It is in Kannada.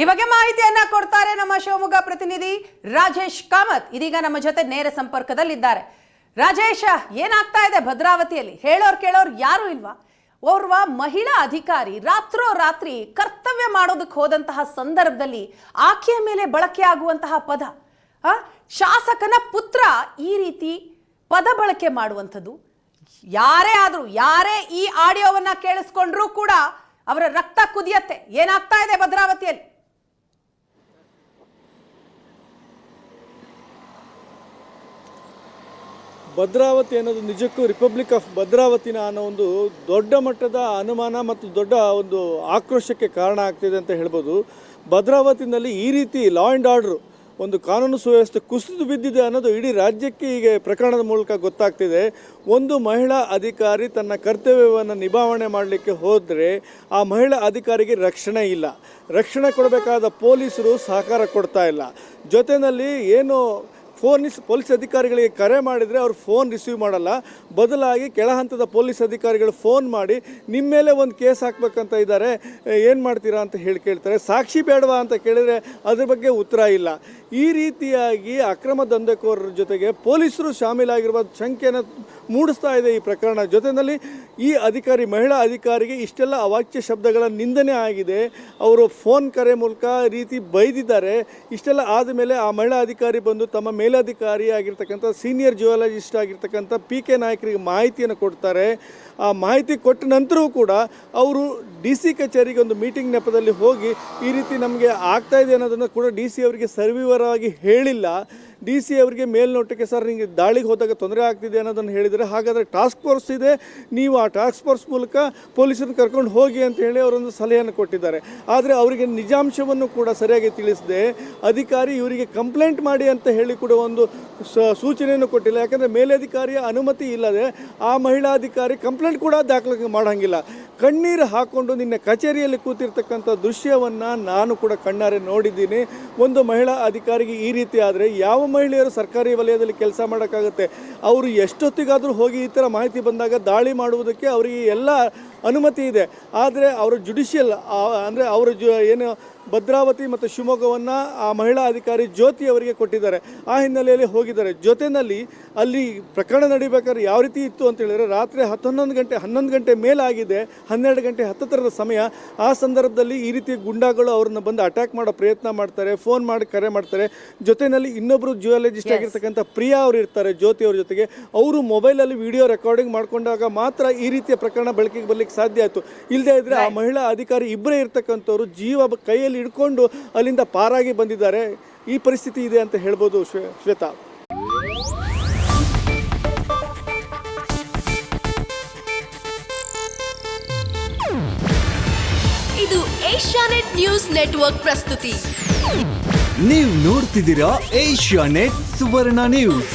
ಈ ಬಗ್ಗೆ ಮಾಹಿತಿಯನ್ನ ಕೊಡ್ತಾರೆ ನಮ್ಮ ಶಿವಮೊಗ್ಗ ಪ್ರತಿನಿಧಿ ರಾಜೇಶ್ ಕಾಮತ್. ಇದೀಗ ನಮ್ಮ ಜೊತೆ ನೇರ ಸಂಪರ್ಕದಲ್ಲಿದ್ದಾರೆ. ರಾಜೇಶ, ಏನಾಗ್ತಾ ಇದೆ ಭದ್ರಾವತಿಯಲ್ಲಿ? ಹೇಳೋರ್ ಕೇಳೋರ್ ಯಾರು ಇಲ್ವಾ? ಓರ್ವ ಮಹಿಳಾ ಅಧಿಕಾರಿ ರಾತ್ರೋ ರಾತ್ರಿ ಕರ್ತವ್ಯ ಮಾಡೋದಕ್ಕೆ ಹೋದಂತಹ ಸಂದರ್ಭದಲ್ಲಿ ಆಕೆಯ ಮೇಲೆ ಬಳಕೆ ಆಗುವಂತಹ ಪದ ಶಾಸಕನ ಪುತ್ರ ಈ ರೀತಿ ಪದ ಬಳಕೆ ಮಾಡುವಂಥದ್ದು. ಯಾರೇ ಆದರೂ, ಯಾರೇ ಈ ಆಡಿಯೋವನ್ನ ಕೇಳಿಸ್ಕೊಂಡ್ರೂ ಕೂಡ ಅವರ ರಕ್ತ ಕುದಿಯತ್ತೆ. ಏನಾಗ್ತಾ ಇದೆ ಭದ್ರಾವತಿಯಲ್ಲಿ? ಭದ್ರಾವತಿ ಅನ್ನೋದು ನಿಜಕ್ಕೂ ರಿಪಬ್ಲಿಕ್ ಆಫ್ ಭದ್ರಾವತಿನ ಅನ್ನೋ ಒಂದು ದೊಡ್ಡ ಮಟ್ಟದ ಅನುಮಾನ ಮತ್ತು ದೊಡ್ಡ ಒಂದು ಆಕ್ರೋಶಕ್ಕೆ ಕಾರಣ ಆಗ್ತಿದೆ ಅಂತ ಹೇಳ್ಬೋದು. ಭದ್ರಾವತಿನಲ್ಲಿ ಈ ರೀತಿ ಲಾ ಆ್ಯಂಡ್ ಆರ್ಡ್ರು ಒಂದು ಕಾನೂನು ಸುವ್ಯವಸ್ಥೆ ಕುಸಿದು ಬಿದ್ದಿದೆ ಅನ್ನೋದು ಇಡೀ ರಾಜ್ಯಕ್ಕೆ ಈಗ ಪ್ರಕರಣದ ಮೂಲಕ ಗೊತ್ತಾಗ್ತಿದೆ. ಒಂದು ಮಹಿಳಾ ಅಧಿಕಾರಿ ತನ್ನ ಕರ್ತವ್ಯವನ್ನು ನಿಭಾವಣೆ ಮಾಡಲಿಕ್ಕೆ ಹೋದರೆ ಆ ಮಹಿಳಾ ಅಧಿಕಾರಿಗೆ ರಕ್ಷಣೆ ಇಲ್ಲ. ರಕ್ಷಣೆ ಕೊಡಬೇಕಾದ ಪೊಲೀಸರು ಸಹಕಾರ ಕೊಡ್ತಾ ಇಲ್ಲ. ಜೊತೆಯಲ್ಲಿ ಏನು ಫೋನ್ ಪೊಲೀಸ್ ಅಧಿಕಾರಿಗಳಿಗೆ ಕರೆ ಮಾಡಿದರೆ ಅವರು ಫೋನ್ ರಿಸೀವ್ ಮಾಡಲ್ಲ. ಬದಲಾಗಿ ಕೆಳ ಹಂತದ ಪೊಲೀಸ್ ಅಧಿಕಾರಿಗಳು ಫೋನ್ ಮಾಡಿ ನಿಮ್ಮ ಮೇಲೆ ಒಂದು ಕೇಸ್ ಹಾಕ್ಬೇಕಂತ ಇದ್ದಾರೆ ಏನು ಮಾಡ್ತೀರಾ ಅಂತ ಹೇಳಿ ಕೇಳ್ತಾರೆ. ಸಾಕ್ಷಿ ಬೇಡವಾ ಅಂತ ಕೇಳಿದರೆ ಅದ್ರ ಬಗ್ಗೆ ಉತ್ತರ ಇಲ್ಲ. ಈ ರೀತಿಯಾಗಿ ಅಕ್ರಮ ದಂಧೆಕೋರರ ಜೊತೆಗೆ ಪೊಲೀಸರು ಶಾಮೀಲಾಗಿರುವ ಶಂಕೆಯನ್ನು ಮೂಡಿಸ್ತಾ ಇದೆ ಈ ಪ್ರಕರಣ. ಜೊತೆಯಲ್ಲಿ ಈ ಅಧಿಕಾರಿ, ಮಹಿಳಾ ಅಧಿಕಾರಿಗೆ ಇಷ್ಟೆಲ್ಲ ಅವಾಚ್ಯ ಶಬ್ದಗಳ ನಿಂದನೆ ಆಗಿದೆ. ಅವರು ಫೋನ್ ಕರೆ ಮೂಲಕ ರೀತಿ ಬೈದಿದ್ದಾರೆ. ಇಷ್ಟೆಲ್ಲ ಆದ ಮೇಲೆ ಆ ಮಹಿಳಾ ಅಧಿಕಾರಿ ಬಂದು ತಮ್ಮ ಮೇಲಧಿಕಾರಿ ಆಗಿರ್ತಕ್ಕಂಥ ಸೀನಿಯರ್ ಜಿಯಾಲಜಿಸ್ಟ್ ಆಗಿರ್ತಕ್ಕಂಥ ಪಿ ಕೆ ನಾಯಕರಿಗೆ ಮಾಹಿತಿಯನ್ನು ಕೊಡ್ತಾರೆ. ಆ ಮಾಹಿತಿ ಕೊಟ್ಟ ನಂತರವೂ ಕೂಡ ಅವರು ಡಿ ಸಿ ಕಚೇರಿಗೆ ಒಂದು ಮೀಟಿಂಗ್ ನೆಪದಲ್ಲಿ ಹೋಗಿ ಈ ರೀತಿ ನಮಗೆ ಆಗ್ತಾ ಇದೆ ಅನ್ನೋದನ್ನು ಕೂಡ ಡಿ ಸಿ ಅವರಿಗೆ ಸರ್ವಿವರಾಗಿ ಹೇಳಿಲ್ಲ. ಡಿ ಸಿ ಅವರಿಗೆ ಮೇಲ್ನೋಟಕ್ಕೆ ಸರ್ ನಿಮಗೆ ದಾಳಿಗೆ ಹೋದಾಗ ತೊಂದರೆ ಆಗ್ತಿದೆ ಅನ್ನೋದನ್ನು ಹೇಳಿದರೆ ಹಾಗಾದರೆ ಟಾಸ್ಕ್ ಫೋರ್ಸ್ ಇದೆ, ನೀವು ಆ ಟಾಸ್ಕ್ ಫೋರ್ಸ್ ಮೂಲಕ ಪೊಲೀಸರನ್ನು ಕರ್ಕೊಂಡು ಹೋಗಿ ಅಂತ ಹೇಳಿ ಅವರೊಂದು ಸಲಹೆಯನ್ನು ಕೊಟ್ಟಿದ್ದಾರೆ. ಆದರೆ ಅವರಿಗೆ ನಿಜಾಂಶವನ್ನು ಕೂಡ ಸರಿಯಾಗಿ ತಿಳಿಸದೆ. ಅಧಿಕಾರಿ ಇವರಿಗೆ ಕಂಪ್ಲೇಂಟ್ ಮಾಡಿ ಅಂತ ಹೇಳಿ ಕೂಡ ಒಂದು ಸೂಚನೆಯನ್ನು ಕೊಟ್ಟಿಲ್ಲ. ಯಾಕಂದರೆ ಮೇಲಧಿಕಾರಿಯ ಅನುಮತಿ ಇಲ್ಲದೆ ಆ ಮಹಿಳಾ ಅಧಿಕಾರಿ ಕಂಪ್ಲೇಂಟ್ ಕೂಡ ದಾಖಲೆ ಮಾಡೋಂಗಿಲ್ಲ. ಕಣ್ಣೀರು ಹಾಕೊಂಡು ನಿನ್ನ ಕಚೇರಿಯಲ್ಲಿ ಕೂತಿರ್ತಕ್ಕಂಥ ದೃಶ್ಯವನ್ನು ನಾನು ಕೂಡ ಕಣ್ಣಾರೆ ನೋಡಿದ್ದೀನಿ. ಒಂದು ಮಹಿಳಾ ಅಧಿಕಾರಿಗೆ ಈ ರೀತಿ ಆದರೆ ಯಾವ ಮಹಿಳೆಯರು ಸರ್ಕಾರಿ ವಲಯದಲ್ಲಿ ಕೆಲಸ ಮಾಡೋಕ್ಕಾಗುತ್ತೆ? ಅವರು ಎಷ್ಟೊತ್ತಿಗಾದರೂ ಹೋಗಿ ಈ ಥರ ಮಾಹಿತಿ ಬಂದಾಗ ದಾಳಿ ಮಾಡುವುದಕ್ಕೆ ಅವರಿಗೆ ಎಲ್ಲ ಅನುಮತಿ ಇದೆ. ಆದರೆ ಅವರ ಜುಡಿಷಿಯಲ್ ಅಂದರೆ ಅವರ ಜು ಏನು ಭದ್ರಾವತಿ ಮತ್ತು ಶಿವಮೊಗ್ಗವನ್ನು ಆ ಮಹಿಳಾ ಅಧಿಕಾರಿ ಜ್ಯೋತಿ ಅವರಿಗೆ ಕೊಟ್ಟಿದ್ದಾರೆ. ಆ ಹಿನ್ನೆಲೆಯಲ್ಲಿ ಹೋಗಿದ್ದಾರೆ. ಜೊತೆಯಲ್ಲಿ ಅಲ್ಲಿ ಪ್ರಕರಣ ನಡಿಬೇಕಾದ್ರೆ ಯಾವ ರೀತಿ ಇತ್ತು ಅಂತ ಹೇಳಿದ್ರೆ ರಾತ್ರಿ ಹತ್ತೊನ್ನೊಂದು ಗಂಟೆ ಹನ್ನೊಂದು ಗಂಟೆ ಮೇಲಾಗಿದೆ. ಹನ್ನೆರಡು ಗಂಟೆ ಹತ್ತತ್ತರದ ಸಮಯ. ಆ ಸಂದರ್ಭದಲ್ಲಿ ಈ ರೀತಿ ಗುಂಡಾಗಳು ಅವ್ರನ್ನ ಬಂದು ಅಟ್ಯಾಕ್ ಮಾಡೋ ಪ್ರಯತ್ನ ಮಾಡ್ತಾರೆ ಫೋನ್ ಮಾಡಿ ಕರೆ ಮಾಡ್ತಾರೆ. ಜೊತೆಯಲ್ಲಿ ಇನ್ನೊಬ್ಬರು ಜಿಯಾಲಜಿಸ್ಟ್ ಆಗಿರ್ತಕ್ಕಂಥ ಪ್ರಿಯಾ ಅವರು ಇರ್ತಾರೆ ಜ್ಯೋತಿ ಅವ್ರ ಜೊತೆಗೆ. ಅವರು ಮೊಬೈಲಲ್ಲಿ ವಿಡಿಯೋ ರೆಕಾರ್ಡಿಂಗ್ ಮಾಡಿಕೊಂಡಾಗ ಮಾತ್ರ ಈ ರೀತಿಯ ಪ್ರಕರಣ ಬೆಳಕಿಗೆ ಬರ್ಲಿಕ್ಕೆ ಸಾಧ್ಯ ಆಯಿತು. ಇಲ್ಲದೆ ಇದ್ರೆ ಆ ಮಹಿಳಾ ಅಧಿಕಾರಿ ಇಬ್ಬರೇ ಇರ್ತಕ್ಕಂಥವ್ರು ಜೀವ ಕೈಯಲ್ಲಿ ಹಿಡ್ಕೊಂಡು ಅಲ್ಲಿಂದ ಪಾರಾಗಿ ಬಂದಿದ್ದಾರೆ. ಈ ಪರಿಸ್ಥಿತಿ ಇದೆ ಅಂತ ಹೇಳ್ಬೋದು ಶ್ವೇ ಶ್ವೇತಾ. ಇದು ಏಷ್ಯಾನೆಟ್ ನ್ಯೂಸ್ ನೆಟ್ವರ್ಕ್ ಪ್ರಸ್ತುತಿ. ನೀವು ನೋಡ್ತಿದ್ದೀರಾ ಏಷ್ಯಾ ನೆಟ್ ಸುವರ್ಣ ನ್ಯೂಸ್.